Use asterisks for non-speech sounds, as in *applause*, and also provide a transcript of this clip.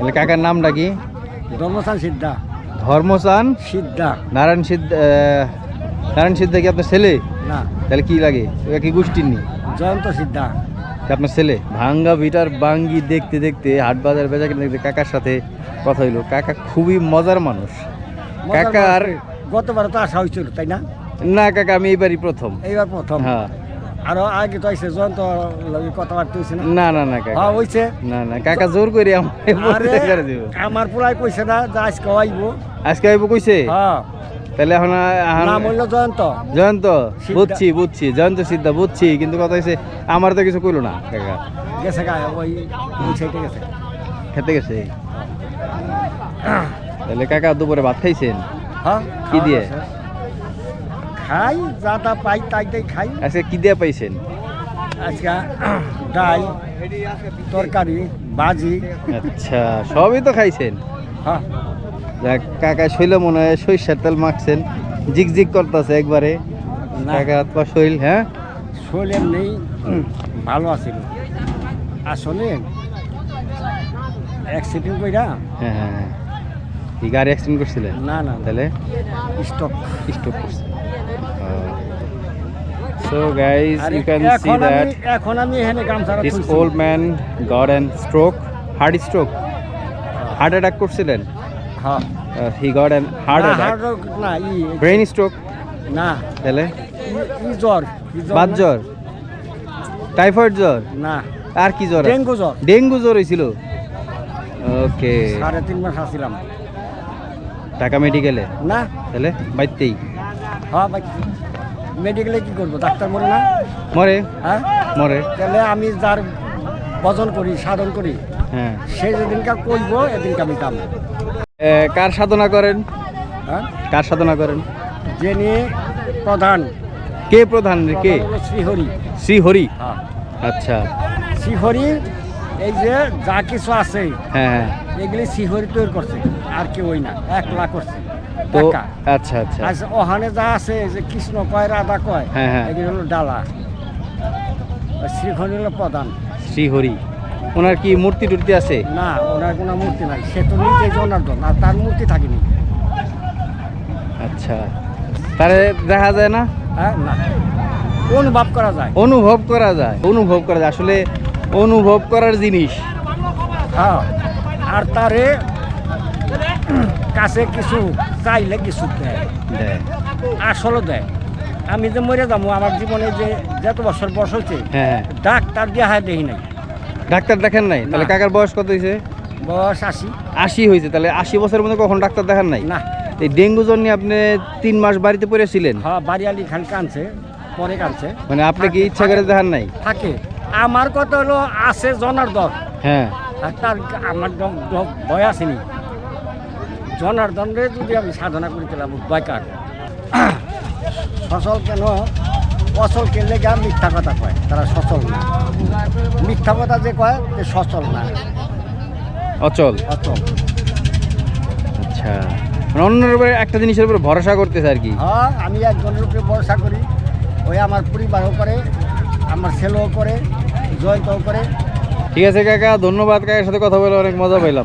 তাহলে কাকার নামটা কি? ধর্মস্থান সিদ্ধা। ধর্মচান সিদ্ধা। নারায়ণ সিদ্ধ নারায়ণ সিদ্ধা কি আপনার ছেলে? না। তাহলে কি লাগে? কি গোষ্ঠীর নি? জয়ন্ত সিদ্ধা। আপনার ছেলে? ভাঙ্গা ভিটার বাঙ্গি দেখতে দেখতে হাট বাজার বেজা কিনে দেখতে কাকার সাথে কথা হইল। কাকা খুবই মজার মানুষ। কাকার। গতবার তো আসা হয়েছিল তাই না? না কাকা আমি এইবারই প্রথম। এইবার প্রথম। হ্যাঁ। আরও আগে তো লগে কথাবার্তা না? না না না কাকা। হ্যাঁ না না কাকা জোর করে আমার আরে বলতে করে দিব। আমার পুরাই কইছে না যে আজকে আইব। আজকে আইব কইছে? হ্যাঁ। তাহলে এখন এখন- নাম হইল জয়ন্ত। জয়ন্ত। বুঝছি বুঝছি জয়ন্ত সিদ্ধা বুঝছি কিন্তু কথা হয়েছে আমার তো কিছু কইলো না কাকা। গেছে ওই সাইডে গেছে। খেতে গেছে? তাহলে কাকা দুপুরে ভাত খাইছেন? হ্যাঁ কি দিয়ে? খাই যা তা পাই তাই তাই খাই। আজকে কি দিয়ে পাইছেন? আজকে *clears throat* ডাল তরকারি ভাজি। আচ্ছা সবই তো খাইছেন? হ্যাঁ। কাকা শৈল মনে হয় সরিষার তেল মাখছেন। জিগ জিগ করতেছে একবারে। কাকা হাত পা শৈল হ্যাঁ? শরীর এমনি ভালো আছিল। আসলে অ্যাক্সিডেন্ট কইরা হ্যাঁ হ্যাঁ হ্যাঁ। কি গাড়ি অ্যাক্সিডেন্ট করছিলেন না না তাহলে? স্টক স্টপ করছে so guys are you can see এখন দ্যাট আমি এখন আমি এখানে গামছাড়া this old man god and stroke heart stroke heart attack করছিলেন? হ্যাঁ। হি অ্যান হার্ট না, ব্রেন স্ট্রোক না তাহলে? জ্বর বাত জ্বর? টাইফয়েড জ্বর? না। আর কি জ্বর? ডেঙ্গু জ্বর। ডেঙ্গু জ্বর হয়েছিল? ওকে সাড়ে তিন মাস আসছিলাম ঢাকা মেডিকেলে? না। তাহলে বাইতেই হ্যাঁ মেডিকেলে কি করব? ডাক্তার মরে না? মরে? হ্যাঁ? মরে। তাহলে আমি যার বজন করি সাধন করি হ্যাঁ। সে যেদিনকার কইব এদিনকে আমি কাম কার সাধনা করেন? হ্যাঁ? কার সাধনা করেন? যিনি প্রধান। কে প্রধান রে, কে? শ্রীহরি। শ্রী হরি হ্যাঁ। আচ্ছা। শ্রীহরি এই যে যা কিছু আছে হ্যাঁ হ্যাঁ। এগুলি শ্রীহরি তৈরি করছে। আর কেউ ওই না একলা করছে। তো একা। আচ্ছা আচ্ছা। আজ ওখানে যা আছে যে কৃষ্ণ কয় রাধা কয় হ্যাঁ, হ্যাঁ। এগুলো হলো ডালা। শ্রীহরি হলো প্রধান। শ্রী হরি ওনার কি মূর্তি টুর্তি আছে? না ওনার কোনো মূর্তি নাই। সে তো নিজে জনার্দন আর তার মূর্তি থাকেনি। আচ্ছা। তারে দেখা যায় না? হ্যাঁ না। অনুভব করা যায়। অনুভব করা যায়। অনুভব করা যায়। আসলে অনুভব করার জিনিস। হ্যাঁ। আর তারে কাছে কিছু চাইলে কিছু দেয়। আসলে দেয়। আমি যে মরে যাব আমার জীবনে যে যত বছর বয়স হয়েছে হ্যাঁ। ডাক্তার দিয়ে হায় দেখি নাই। ডাক্তার দেখেন নাই? তাহলে কাকার বয়স কত হয়েছে? বয়স আশি। আশি হয়েছে তাহলে আশি বছরের মধ্যে কখন ডাক্তার দেখান নাই? না। এই ডেঙ্গু জ্বর নিয়ে আপনি তিন মাস বাড়িতে পড়েছিলেন। হ্যাঁ বাড়িয়ালি খান কানছে পরে কানছে মানে আপনি কি ইচ্ছা করে দেখান নাই? থাকে। আমার কথা হলো আছে জনার্দন হ্যাঁ। তার আমার ভয় আসেনি। জনার্দন রে যদি আমি সাধনা করে দিলাম বেকার সচল কেন? অচল কেলে গা মিথ্যা কথা কয় তারা সচল না। মিথ্যা কথা যে কয় যে সচল না। অচল? অচল। আচ্ছা। মানে অন্যের উপরে একটা জিনিসের উপরে ভরসা করতেছে আর কি? হ্যাঁ আমি একজনের উপরে ভরসা করি। ওই আমার পরিবারও করে আমার ছেলেও করে জয়ন্তও করে। ঠিক আছে কাকা ধন্যবাদ কাকার সাথে কথা বলে অনেক মজা পেলাম